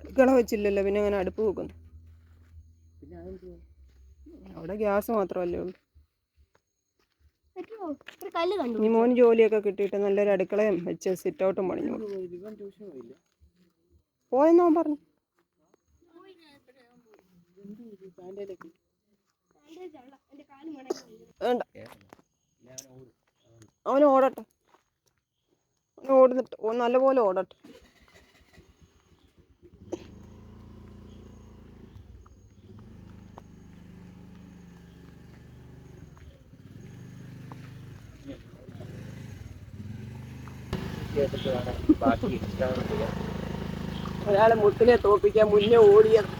അടുക്കള വെച്ചില്ലല്ലോ പിന്നെ അങ്ങനെ അടുപ്പ് വെക്കുന്നു? അവിടെ ഗ്യാസ് മാത്രമല്ലേ ഉള്ളൂ. ഇനി മോന് ജോലിയൊക്കെ കിട്ടിയിട്ട് നല്ലൊരു അടുക്കളയും വെച്ച് സിറ്റ് ഔട്ടും പണിഞ്ഞു പോയെന്നോ അവൻ പറഞ്ഞു. വേണ്ട. അവൻ ഓടട്ടെ. അവൻ ഓടുന്നിട്ട് നല്ലപോലെ ഓടട്ടെ. ബാക്കി extra ഉള്ളത്. ഒരാളെ മുത്തിനെ തോപ്പിക്കാൻ മുന്നേ ഓടിയത്?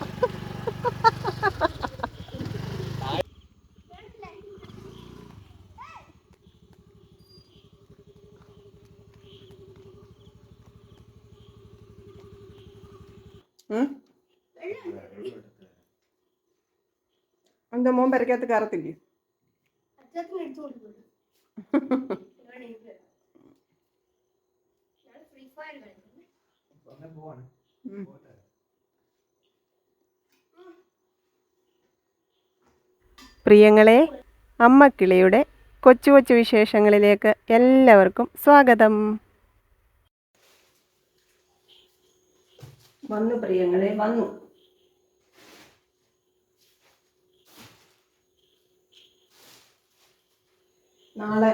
എന്താ മോൻ പെരക്കകത്ത് കയറത്തില്ലേ പ്രിയങ്ങളെ അമ്മക്കിളിയുടെ കൊച്ചു കൊച്ചു വിശേഷങ്ങളിലേക്ക് എല്ലാവർക്കും സ്വാഗതം. വന്നു പ്രിയങ്ങളെ വന്നു. നാളെ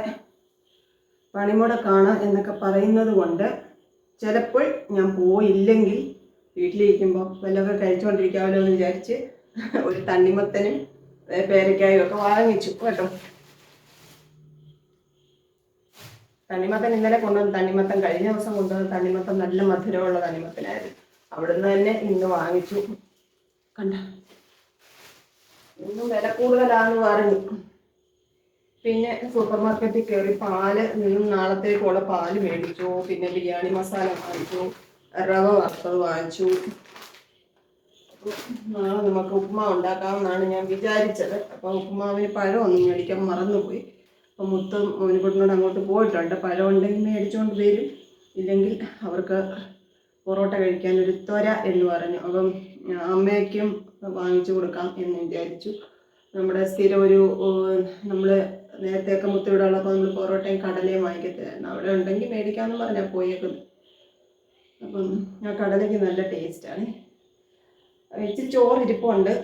പണിമുടക്കാണ് എന്നൊക്കെ പറയുന്നത് കൊണ്ട് ചിലപ്പോൾ ഞാൻ പോയില്ലെങ്കിൽ വീട്ടിലിരിക്കുമ്പോൾ വല്ലതൊക്കെ കഴിച്ചുകൊണ്ടിരിക്കാമല്ലോ എന്ന് വിചാരിച്ച് ഒരു തണ്ണിമത്തനും പേരയ്ക്കായും ഒക്കെ വാങ്ങിച്ചു കേട്ടോ. തണ്ണിമത്തൻ ഇന്നലെ കൊണ്ടുവന്ന് തണ്ണിമത്തൻ കഴിഞ്ഞ ദിവസം കൊണ്ടുവന്ന തണ്ണിമത്തൻ നല്ല മധുരമുള്ള തണ്ണിമത്തനായിരുന്നു. അവിടുന്ന് തന്നെ ഇന്ന് വാങ്ങിച്ചു. കണ്ട? ഇന്നും വില കൂടുതലാണെന്ന് പറഞ്ഞു. പിന്നെ സൂപ്പർ മാർക്കറ്റിൽ കയറി പാൽ നിന്നും നാളത്തേക്കുള്ള പാൽ മേടിച്ചു. പിന്നെ ബിരിയാണി മസാല വാങ്ങിച്ചു. റവ വറുത്തത് വാങ്ങിച്ചു. നാളെ നമുക്ക് ഉപ്പുമാവ് ഉണ്ടാക്കാമെന്നാണ് ഞാൻ വിചാരിച്ചത്. അപ്പോൾ ഉപ്പുമാവിന് പഴമൊന്നും മേടിക്കാൻ മറന്നുപോയി. അപ്പം മുത്തും മോനിക്കുട്ടിനോട് അങ്ങോട്ട് പോയിട്ടുണ്ട്. പഴം ഉണ്ടെങ്കിൽ മേടിച്ചുകൊണ്ട് വരും. ഇല്ലെങ്കിൽ അവർക്ക് പൊറോട്ട കഴിക്കാൻ ഒരു ത്വര എന്ന് പറഞ്ഞു. അപ്പം അമ്മയ്ക്കും വാങ്ങിച്ചു കൊടുക്കാം എന്ന് വിചാരിച്ചു. നമ്മുടെ സ്ഥിരം ഒരു നമ്മൾ നേരത്തെയൊക്കെ ഉള്ളപ്പോൾ നമ്മൾ പൊറോട്ടയും കടലയും വാങ്ങിക്കത്തില്ലായിരുന്നു അവിടെ ഉണ്ടെങ്കിൽ മേടിക്കാമെന്ന് പറഞ്ഞാൽ പോയേക്കുന്നത്. അപ്പം ആ കടലയ്ക്ക് നല്ല ടേസ്റ്റാണ്. ഇച്ചിരി ചോറ് ഇരിപ്പുണ്ട്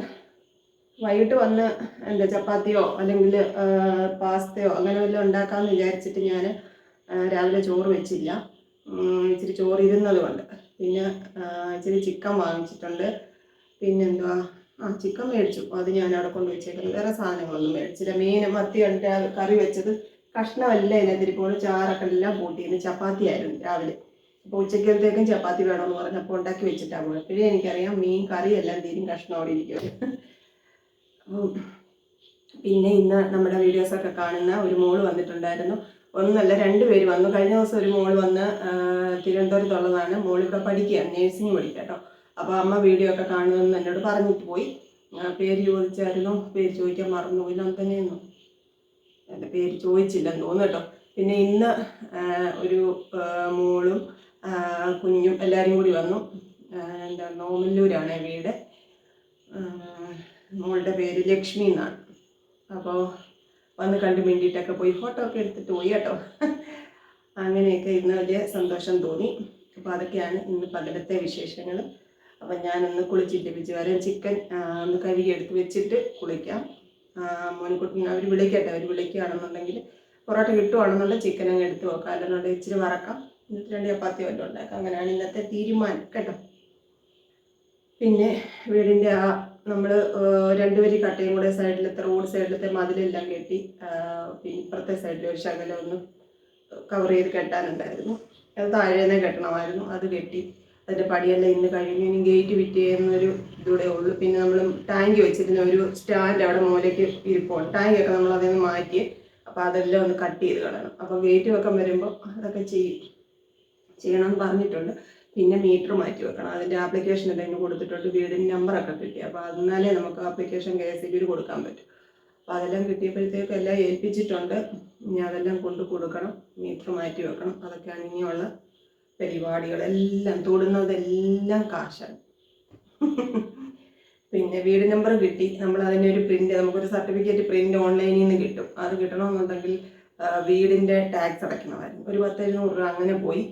വൈകിട്ട് വന്ന് എന്താ ചപ്പാത്തിയോ അല്ലെങ്കിൽ പാസ്തയോ അങ്ങനെ വല്ലതും ഉണ്ടാക്കാമെന്ന് വിചാരിച്ചിട്ട് ഞാൻ രാവിലെ ചോറ് വെച്ചില്ല. ഇച്ചിരി ചോറ് കൊണ്ട്. പിന്നെ ഇച്ചിരി ചിക്കൻ വാങ്ങിച്ചിട്ടുണ്ട്. പിന്നെന്തുവാ? ആ ചിക്കൻ മേടിച്ചു. അത് ഞാൻ അവിടെ കൊണ്ട് വെച്ചേക്കുന്നത്. വേറെ സാധനങ്ങളൊന്നും മേടിച്ചില്ല. മീൻ മത്തി കണ്ടിട്ട് കറി വെച്ചത് കഷ്ണമല്ല. ഇതിനകത്തിരിപ്പോൾ ചാറൊക്കെ എല്ലാം കൂട്ടിയിരുന്നു ചപ്പാത്തി ആയിരുന്നു രാവിലെ. അപ്പോൾ ഉച്ചക്കലത്തേക്കും ചപ്പാത്തി വേണമെന്ന് പറഞ്ഞപ്പോൾ ഉണ്ടാക്കി വെച്ചിട്ടാണ് പോയത്. പിന്നെ എനിക്കറിയാം മീൻ കറി എല്ലാം തീരും കഷ്ണം അവിടെ ഇരിക്കും. പിന്നെ ഇന്ന് നമ്മുടെ വീഡിയോസൊക്കെ കാണുന്ന ഒരു മോൾ വന്നിട്ടുണ്ടായിരുന്നു. ഒന്നല്ല രണ്ട് പേര് വന്നു. കഴിഞ്ഞ ദിവസം ഒരു മോൾ വന്ന് തിരുവനന്തപുരത്തുള്ളതാണ്. മോൾ ഇവിടെ പഠിക്കുകയാണ് നേഴ്സിംഗ് പഠിക്കുക കേട്ടോ. അപ്പോൾ അമ്മ വീഡിയോ ഒക്കെ കാണുമെന്ന് എന്നോട് പറഞ്ഞിട്ട് പോയി. ഞാൻ പേര് ചോദിച്ചായിരുന്നു. പേര് ചോദിക്കാൻ മറന്നുപോയി. നന്ദനെയെന്നോ എന്റെ പേര് ചോദിച്ചില്ലെന്ന് തോന്നുന്നു കേട്ടോ. പിന്നെ ഇന്ന് ഒരു മോളും കുഞ്ഞും എല്ലാവരും കൂടി വന്നു. എന്താ നോമല്ലൂരാണ് വീട്. മോളുടെ പേര് ലക്ഷ്മി എന്നാണ്. അപ്പോൾ വന്ന് കണ്ട് മിണ്ടിയിട്ടൊക്കെ പോയി. ഫോട്ടോ ഒക്കെ എടുത്തിട്ട് പോയി കേട്ടോ. അങ്ങനെയൊക്കെ ഇന്ന് വലിയ സന്തോഷം തോന്നി. അപ്പോൾ അതൊക്കെയാണ് ഇന്ന് പകലത്തെ വിശേഷങ്ങൾ അപ്പം ഞാനൊന്ന് കുളിച്ചിട്ട് പിച്ച് വരാം ചിക്കൻ ഒന്ന് കഴുകി എടുത്ത് വെച്ചിട്ട് കുളിക്കാം. മോൻകുട്ടി അവർ വിളിക്കട്ടെ അവർ വിളിക്കുകയാണെന്നുണ്ടെങ്കിൽ പൊറോട്ട കിട്ടുവാണെന്നുണ്ടെങ്കിൽ ചിക്കൻ അങ്ങ് എടുത്ത് വെക്കാം. അല്ലെന്നുണ്ടെങ്കിൽ ഇച്ചിരി വറക്കാം. എന്നിട്ട് രണ്ട് ചപ്പാത്തി വല്ലതും ഉണ്ടാക്കാം. അങ്ങനെയാണ് ഇന്നത്തെ തീരുമാനം കേട്ടോ. പിന്നെ വീടിന്റെ ആ നമ്മൾ രണ്ടുപേരി കട്ടയും കൂടെ സൈഡിലത്തെ റോഡ് സൈഡിലത്തെ മതിലെല്ലാം കെട്ടി പിന്നെ ഇപ്പുറത്തെ സൈഡിൽ ഒരു ശകലം ഒന്ന് കവർ ചെയ്ത് കെട്ടാനുണ്ടായിരുന്നു. അത് താഴേന്നേ കെട്ടണമായിരുന്നു. അത് കെട്ടി അതിന്റെ പടിയെല്ലാം ഇന്ന് കഴിഞ്ഞു. ഇനി ഗേറ്റ് ഫിറ്റ് ചെയ്യുന്നൊരു ഇതൂടെ ഉള്ളൂ. പിന്നെ നമ്മൾ ടാങ്ക് വെച്ചിരുന്ന ഒരു സ്റ്റാൻഡ് അവിടെ മൂലയ്ക്ക് ഇരിപ്പുണ്ട്. ടാങ്കൊക്കെ നമ്മൾ അതിൽ നിന്ന് മാറ്റി അപ്പോൾ അതെല്ലാം ഒന്ന് കട്ട് ചെയ്ത് കളയണം. അപ്പോൾ ഗേറ്റ് വെക്കാൻ വരുമ്പോൾ അതൊക്കെ ചെയ്യും. ചെയ്യണമെന്ന് പറഞ്ഞിട്ടുണ്ട്. പിന്നെ മീറ്റർ മാറ്റി വെക്കണം. അതിന്റെ ആപ്ലിക്കേഷൻ ഇന്ന് കൊടുത്തിട്ടുണ്ട്. വീടിന്റെ നമ്പറൊക്കെ കിട്ടി. അപ്പോൾ അതിനാലേ നമുക്ക് ആപ്ലിക്കേഷൻ കെ എസ് കൊടുക്കാൻ പറ്റും. അപ്പോൾ അതെല്ലാം കിട്ടിയപ്പോഴത്തേക്കും എല്ലാം ഏൽപ്പിച്ചിട്ടുണ്ട്. ഇനി അതെല്ലാം കൊണ്ട് കൊടുക്കണം. മീറ്റർ മാറ്റി വെക്കണം. അതൊക്കെയാണ് ഇനിയുള്ള പരിപാടികളെല്ലാം തൊടുന്നതെല്ലാം കാശാണ്. പിന്നെ വീട് നമ്പർ കിട്ടി. നമ്മൾ അതിനൊരു പ്രിന്റ് നമുക്കൊരു സർട്ടിഫിക്കറ്റ് പ്രിന്റ് ഓൺലൈനിൽ നിന്ന് കിട്ടും. അത് കിട്ടണമെന്നുണ്ടെങ്കിൽ വീടിന്റെ ടാക്സ് അടയ്ക്കണമായിരുന്നു. ഒരു പത്ത് എഴുന്നൂറ് രൂപ അങ്ങനെ പോയി.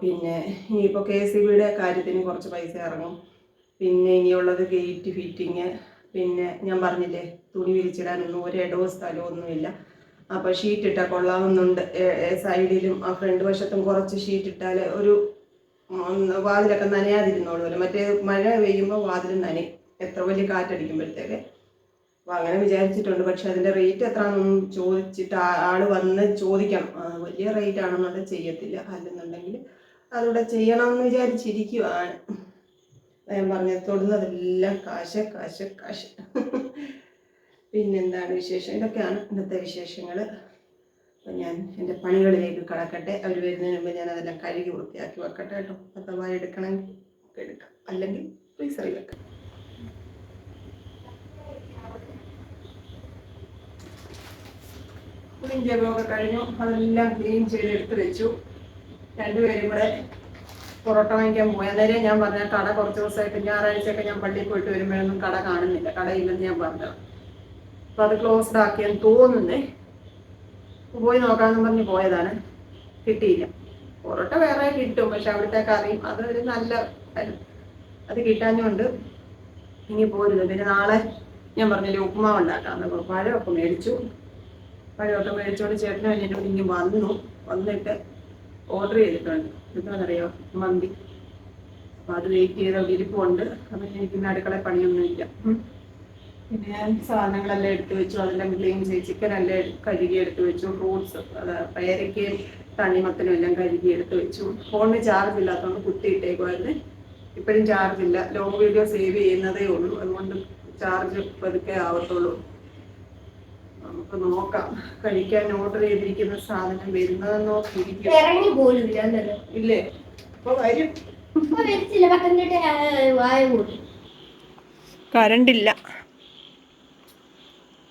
പിന്നെ ഇനിയിപ്പോൾ കെ എസ് ബിയുടെ കാര്യത്തിന് കുറച്ച് പൈസ ഇറങ്ങും. പിന്നെ ഇനിയുള്ളത് ഗേറ്റ് ഫിറ്റിങ് പിന്നെ ഞാൻ പറഞ്ഞില്ലേ തുണി വിരിച്ചിടാനൊന്നും ഒരു ഇടവും സ്ഥലമോ ഒന്നുമില്ല അപ്പോൾ ഷീറ്റ് ഇട്ടാൽ ഏ സൈഡിലും ആ ഫ്രണ്ട് വശത്തും കുറച്ച് ഷീറ്റ് ഇട്ടാൽ ഒരു വാതിലൊക്കെ നനയാതിരുന്നോളുമല്ലോ മറ്റേ മഴ പെയ്യുമ്പോൾ വാതിൽ നനയും. എത്ര വലിയ കാറ്റടിക്കുമ്പോഴത്തേക്ക്. അപ്പോൾ അങ്ങനെ വിചാരിച്ചിട്ടുണ്ട്. പക്ഷെ അതിന്റെ റേറ്റ് എത്രയാണെന്നും ചോദിച്ചിട്ട് ആൾ വന്ന് ചോദിക്കണം. വലിയ റേറ്റ് ആണെന്നുണ്ടെങ്കിൽ ചെയ്യത്തില്ല. അല്ലെന്നുണ്ടെങ്കിൽ അതിവിടെ ചെയ്യണമെന്ന് വിചാരിച്ചിരിക്കുവാണ്. ഞാൻ പറഞ്ഞത് തൊടുന്നതെല്ലാം കാശ് കാശ് കാശ്. പിന്നെന്താണ് വിശേഷം? ഇതൊക്കെയാണ് ഇന്നത്തെ വിശേഷങ്ങൾ അപ്പം ഞാൻ എന്റെ പണികളിലേക്ക് കടക്കട്ടെ. അവർ വരുന്നതിന് മുമ്പ് ഞാൻ അതെല്ലാം കഴുകി വൃത്തിയാക്കി വെക്കട്ടെ കേട്ടോ. അഥവാ എടുക്കണമെങ്കിൽ എടുക്കാം. അല്ലെങ്കിൽ ഫ്രീസറിൽ വെക്കാം. ക്ലീൻ ചെയ്തൊക്കെ കഴിഞ്ഞു. അതെല്ലാം ക്ലീൻ ചെയ്ത് എടുത്ത് വെച്ചു. രണ്ടുപേരും കൂടെ പൊറോട്ട വാങ്ങിക്കാൻ പോയി. അന്നേരം ഞാൻ പറഞ്ഞ കട കുറച്ച് ദിവസമായിട്ട് ഞായറാഴ്ചയൊക്കെ ഞാൻ പള്ളിയിൽ പോയിട്ട് വരുമ്പോഴൊന്നും കട കാണുന്നില്ല. കടയില്ലെന്ന് ഞാൻ പറഞ്ഞത്. അപ്പോൾ അത് ക്ലോസ്ഡ് ആക്കിയെന്ന് തോന്നുന്നേ. പോയി നോക്കാമെന്ന് പറഞ്ഞ് പോയതാണ്. കിട്ടിയില്ല. പൊറോട്ട വേറെ കിട്ടും പക്ഷെ അവിടുത്തെ കറിയും അത് ഒരു നല്ല അത് കിട്ടാഞ്ഞുകൊണ്ട് ഇനി പോരുന്നു. പിന്നെ നാളെ ഞാൻ പറഞ്ഞില്ലേ ഉപ്പുമാവ് ഉണ്ടാക്കാമെന്ന് അപ്പോൾ പഴമൊക്കെ മേടിച്ചു. പഴമൊക്കെ മേടിച്ചുകൊണ്ട് ചേട്ടനും എന്നോട് ഇനി വന്നു. വന്നിട്ട് ഓർഡർ ചെയ്തിട്ടുണ്ട്. എന്താണെന്നറിയോ മന്തി. അപ്പോൾ അത് വെയിറ്റ് ചെയ്ത് അവിടെ ഇരിപ്പുണ്ട്. അപ്പം എനിക്ക് ഇന്ന് അടുക്കള പണിയൊന്നുമില്ല. പിന്നെ ഞാൻ സാധനങ്ങളെല്ലാം എടുത്തു വെച്ചു അതെല്ലാം ക്ലീൻ ചെയ്ത് ചിക്കൻ എല്ലാം കഴുകി എടുത്തു വെച്ചു ഫ്രൂട്ട്സ് അത് പേരയ്ക്കയും തണ്ണിമത്തനും എല്ലാം കഴുകി എടുത്തു വെച്ചു ഫോണിന് ചാർജ് ഇല്ലാത്തതുകൊണ്ട് കുത്തിയിട്ടേക്കുമായിരുന്നു ഇപ്പോഴും ചാർജ് ഇല്ല. ലോങ് വീഡിയോ സേവ് ചെയ്യുന്നതേ ഉള്ളൂ. അതുകൊണ്ട് ചാർജ് പതുക്കെ ആവത്തുള്ളൂ. നമുക്ക് നോക്കാം. കഴിക്കാൻ ഓർഡർ ചെയ്തിരിക്കുന്ന സാധനം വരുന്നതെന്ന് ഇല്ല അപ്പൊ വരും. അപ്പൊ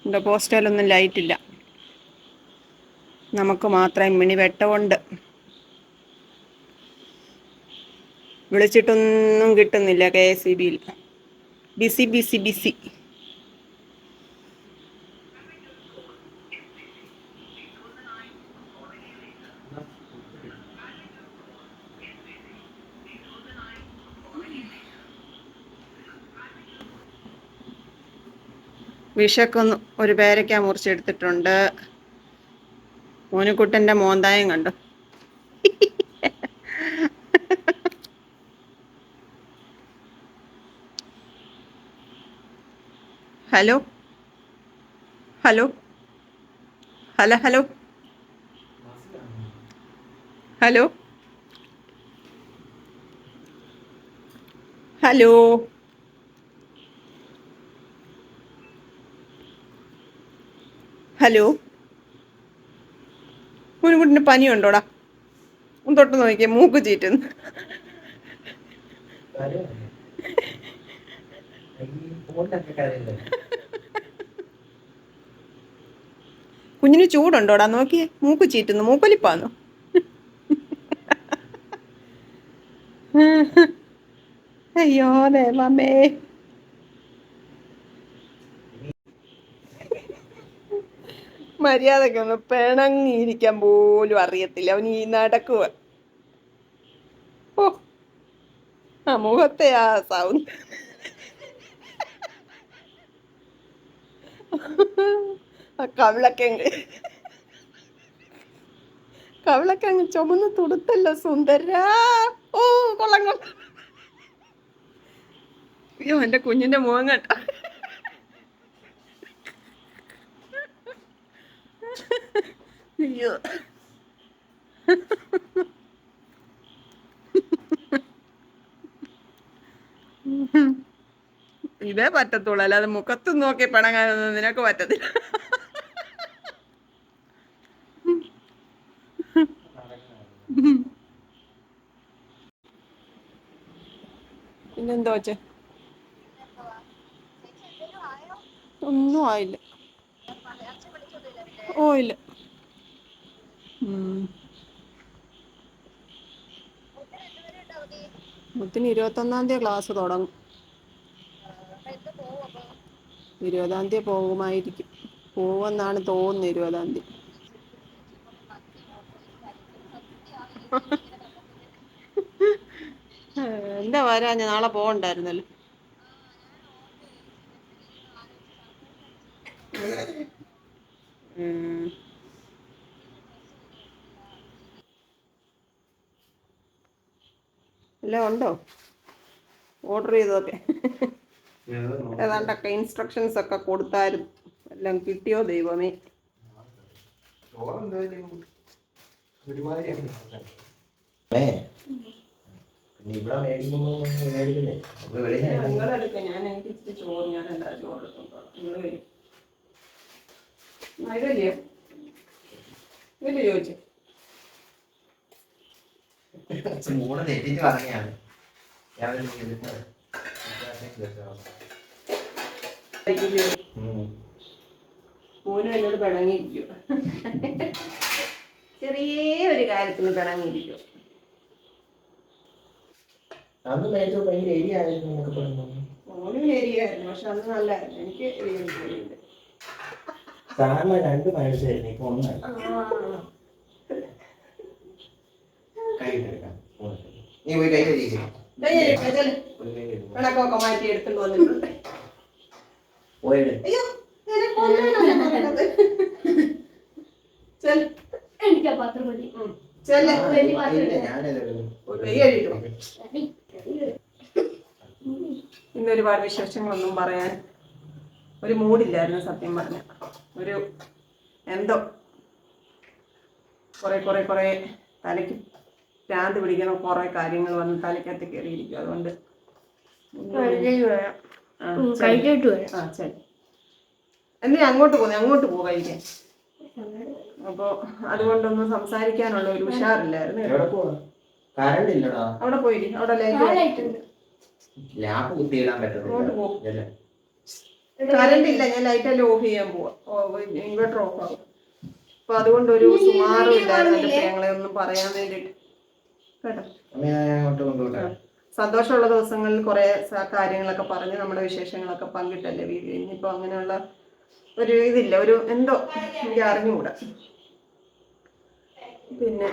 ഇവിടെ പോസ്റ്റലൊന്നും ലൈറ്റില്ല. നമുക്ക് മാത്രം മിണി വെട്ടമുണ്ട്. വിളിച്ചിട്ടൊന്നും കിട്ടുന്നില്ല കെ എസ് ഇ ബിയിൽ. Busy busy busy. വിഷക്കൊന്ന് ഒരു പേരയ്ക്ക മുറിച്ചെടുത്തിട്ടുണ്ട്. മോനുക്കുട്ടന്റെ മോന്തായം കണ്ടു? Hello? Hello? Hello hello? Hello? Hello? Hello? മുനുകുട്ടിന് പനിയുണ്ടോടാ? ഒന്ന് തൊട്ട് നോക്കിയേ മൂക്ക് ചീറ്റുന്നു. കുഞ്ഞിന് ചൂടുണ്ടോടാ? നോക്കിയേ മൂക്ക് ചീറ്റുന്നു മൂക്കൊലിപ്പാന്നു? അയ്യോ ദേവമേ. മര്യാദക്കൊന്ന് പിണങ്ങിയിരിക്കാൻ പോലും അറിയത്തില്ല. അവൻ ഈ നടക്കുക ഓ ആ ആ സൗണ്ട്. ആ കവിളൊക്കെ അങ്ങ് ചുമന്ന് തുടുത്തല്ലോ സുന്ദരാ. ഓ കൊള്ളാം കൊള്ളാം. അയ്യോ എന്റെ കുഞ്ഞിന്റെ മുഖം കണ്ട. ഇതേ പറ്റത്തുള്ളൂ. അല്ലാതെ മുഖത്ത് നോക്കി പണങ്ങാനൊന്നും നിനക്ക് പറ്റത്തില്ല. പിന്നെന്തോ വെച്ചേ ഒന്നും ആയില്ല. ഓ ഇല്ല. മുത്തിന് ഇരുപത്തൊന്നാം തീയതി ക്ലാസ് തുടങ്ങും. ഇരുപതാം തീയതി പോകുമായിരിക്കും. പോവെന്നാണ് തോന്നുന്നത് ഇരുപതാം തീയതി. എന്താ വരാഞ്ഞ? നാളെ പോകണ്ടായിരുന്നല്ലോ എല്ലാം ഉണ്ടോ? ഓർഡർ ചെയ്തതൊക്കെ. ഏതാണ്ടൊക്കെ ഇൻസ്ട്രക്ഷൻസ് ഒക്കെ കൊടുത്തായിരുന്നു എല്ലാം കിട്ടിയോ ദൈവമേ? ഏ പിന്നെ ഇവിടെ മേടിക്കുമ്പോ മേടിക്കുന്നേ നമ്മൾ വെളിയിൽ നിങ്ങളെടുക്ക ഞാൻ എനിക്ക് ഇച്ചിരി ചോറ് ഞാൻ എല്ലാ ചോറ് എടുത്തോളാം നിങ്ങൾ വരും ഇതല്ലയോ ഇതല്ലേ ചോദിച്ചു മൂടെ തെറ്റിച്ച് പറഞ്ഞാണ് മോനും എന്നോട് പിണങ്ങിയിരിക്കും. ചെറിയ ഒരു കാര്യത്തിന് പിണങ്ങിയിരിക്കും. അന്ന് നേരത്തെ ഭയങ്കര ഏരിയ ആയിരുന്നു പറഞ്ഞു മോനും എരിയായിരുന്നു പക്ഷെ അന്ന് നല്ലായിരുന്നു. എനിക്ക് സാറിന് രണ്ട് മേടിച്ചായിരുന്നു ഇപ്പൊ ഒന്നല്ല കൈ എടുക്കാം നീ പോയി കൈ കഴിക്കും കണക്കൊക്കെ മാറ്റി എടുത്തുകൊണ്ട് വന്നിട്ടുണ്ട്. പോയിട്ട് അയ്യോ. എനിക്ക് പാത്രം മതി. ഉം. ചെല്ല്. ഞാനത് ഒരു കൈ കഴുകിയിട്ട് വാ. ഇന്ന് ഒരുപാട് വിശേഷങ്ങളൊന്നും പറയാൻ ഒരു മൂടില്ലായിരുന്നു സത്യം പറഞ്ഞ. ഒരു എന്തോ. കുറെ കുറെ കുറെ തലയ്ക്ക് ഭ്രാന്ത് പിടിക്കുന്ന കുറെ കാര്യങ്ങൾ വന്ന് തലയ്ക്കകത്ത് കയറിയിരിക്കും അതുകൊണ്ട് ആ, ശരി. കഴിച്ചിട്ട് വരാം. ആ ശരി. എന്തിനാ അങ്ങോട്ട് പോകുന്നു? അങ്ങോട്ട് പോകാൻ അപ്പോ അതുകൊണ്ടൊന്നും സംസാരിക്കാനുള്ള ഒരു ഉഷാറില്ലായിരുന്നു അവിടെ പോയി അവിടെ കറണ്ട് ഇല്ല. ഞാൻ ലൈറ്റ് എല്ലാം ഓഫ് ചെയ്യാൻ പോവാ. ഇൻവെർട്ടർ ഓഫ് ആവും. അപ്പൊ അതുകൊണ്ട് ഒരു സുമാറും ഇല്ലായിരുന്നു. ഞങ്ങളെ ഒന്നും പറയാൻ വേണ്ടിട്ട് കേട്ടോ. സന്തോഷമുള്ള ദിവസങ്ങളിൽ കുറെ കാര്യങ്ങളൊക്കെ പറഞ്ഞ് നമ്മുടെ വിശേഷങ്ങളൊക്കെ പങ്കിട്ടല്ലേ വീഡിയോ. ഇനിയിപ്പോ അങ്ങനെയുള്ള ഒരു ഇതില്ല ഒരു എന്തോ എനിക്ക് അറിഞ്ഞുകൂടാ. പിന്നെ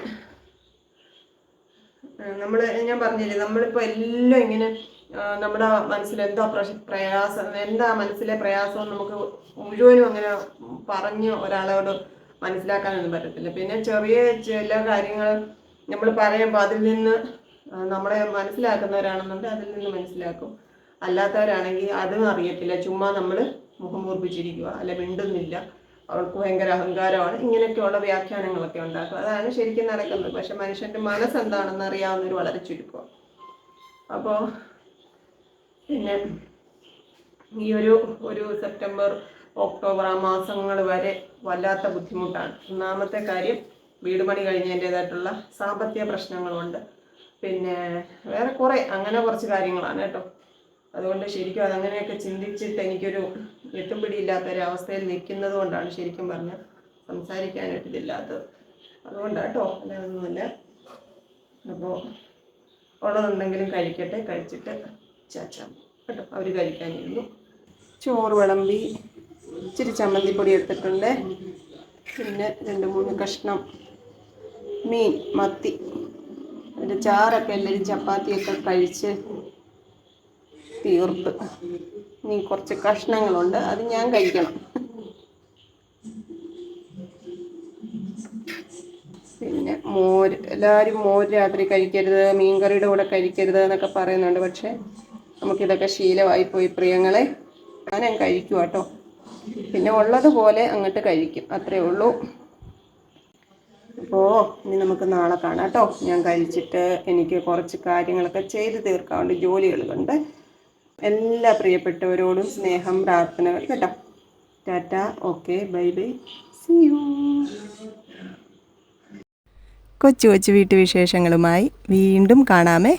നമ്മൾ ഞാൻ പറഞ്ഞില്ലേ നമ്മളിപ്പോൾ എല്ലാം ഇങ്ങനെ നമ്മുടെ മനസ്സിൽ എന്തോ പ്രയാസം എന്താ മനസ്സിലെ പ്രയാസം നമുക്ക് മുഴുവനും അങ്ങനെ പറഞ്ഞ് ഒരാളോട് മനസ്സിലാക്കാനൊന്നും പറ്റത്തില്ല. പിന്നെ ചെറിയ ചില കാര്യങ്ങൾ നമ്മൾ പറയുമ്പോൾ അതിൽ നിന്ന് നമ്മളെ മനസ്സിലാക്കുന്നവരാണെന്നുണ്ടെങ്കിൽ അതിൽ നിന്ന് മനസ്സിലാക്കും. അല്ലാത്തവരാണെങ്കിൽ അതും അറിയത്തില്ല. ചുമ്മാ നമ്മൾ മുഖം കൂർപ്പിച്ചിരിക്കുക അല്ലെ മിണ്ടുന്നില്ല. അവർക്ക് ഭയങ്കര അഹങ്കാരമാണ്. ഇങ്ങനെയൊക്കെയുള്ള വ്യാഖ്യാനങ്ങളൊക്കെ ഉണ്ടാക്കും. അതാണ് ശരിക്കും നടക്കുന്നത്. പക്ഷെ മനുഷ്യന്റെ മനസ്സെന്താണെന്ന് അറിയാവുന്നവർ വളരെ ചുരുക്കം അപ്പോൾ പിന്നെ ഈ ഒരു ഒരു സെപ്റ്റംബർ ഒക്ടോബർ ആ മാസങ്ങൾ വരെ വല്ലാത്ത ബുദ്ധിമുട്ടാണ്. ഒന്നാമത്തെ കാര്യം വീട് പണി കഴിഞ്ഞതിന്റെതായിട്ടുള്ള സാമ്പത്തിക പ്രശ്നങ്ങളുണ്ട്. പിന്നെ വേറെ കുറേ അങ്ങനെ കുറച്ച് കാര്യങ്ങളാണ് കേട്ടോ. അതുകൊണ്ട് ശരിക്കും അതങ്ങനെയൊക്കെ ചിന്തിച്ചിട്ട് എനിക്കൊരു എത്തും പിടിയില്ലാത്തൊരവസ്ഥയിൽ നിൽക്കുന്നത് കൊണ്ടാണ് ശരിക്കും പറഞ്ഞ സംസാരിക്കാനായിട്ട് ഇതില്ലാത്തത്. അതുകൊണ്ടാണ് കേട്ടോ അതൊന്നുമില്ല അപ്പോൾ ഉള്ളതുണ്ടെങ്കിലും കഴിക്കട്ടെ കഴിച്ചിട്ട് ചാച്ചാം കേട്ടോ അവർ കഴിക്കാനിരുന്നു. ചോറ് വിളമ്പി ഇച്ചിരി ചമ്മന്തിപ്പൊടി എടുത്തിട്ടുണ്ട്. പിന്നെ രണ്ട് മൂന്ന് കഷ്ണം മീൻ മത്തി അതിന്റെ ചാറൊക്കെ എല്ലാവരും ചപ്പാത്തിയൊക്കെ കഴിച്ച് തീർത്ത്. ഇനി കുറച്ച് കഷ്ണങ്ങളുണ്ട് അത് ഞാൻ കഴിക്കണം. പിന്നെ മോര് എല്ലാവരും മോര് രാത്രി കഴിക്കരുത് മീൻകറിയുടെ കൂടെ കഴിക്കരുത് എന്നൊക്കെ പറയുന്നുണ്ട്. പക്ഷേ നമുക്കിതൊക്കെ ശീലമായി പോയി പ്രിയങ്ങളെ. ഞാൻ കഴിക്കും കേട്ടോ പിന്നെ ഉള്ളതുപോലെ അങ്ങോട്ട് കഴിക്കും അത്രേ ഉള്ളൂ. അപ്പോൾ ഇനി നമുക്ക് നാളെ കാണാം കേട്ടോ. ഞാൻ കഴിച്ചിട്ട് എനിക്ക് കുറച്ച് കാര്യങ്ങളൊക്കെ ചെയ്ത് തീർക്കാറുണ്ട് ജോലികളുണ്ട്. എല്ലാ പ്രിയപ്പെട്ടവരോടും സ്നേഹം പ്രാർത്ഥനകൾ കേട്ടോ. Tata okay bye bye. See you കൊച്ചു കൊച്ചു വീട്ടുവിശേഷങ്ങളുമായി വീണ്ടും കാണാമേ.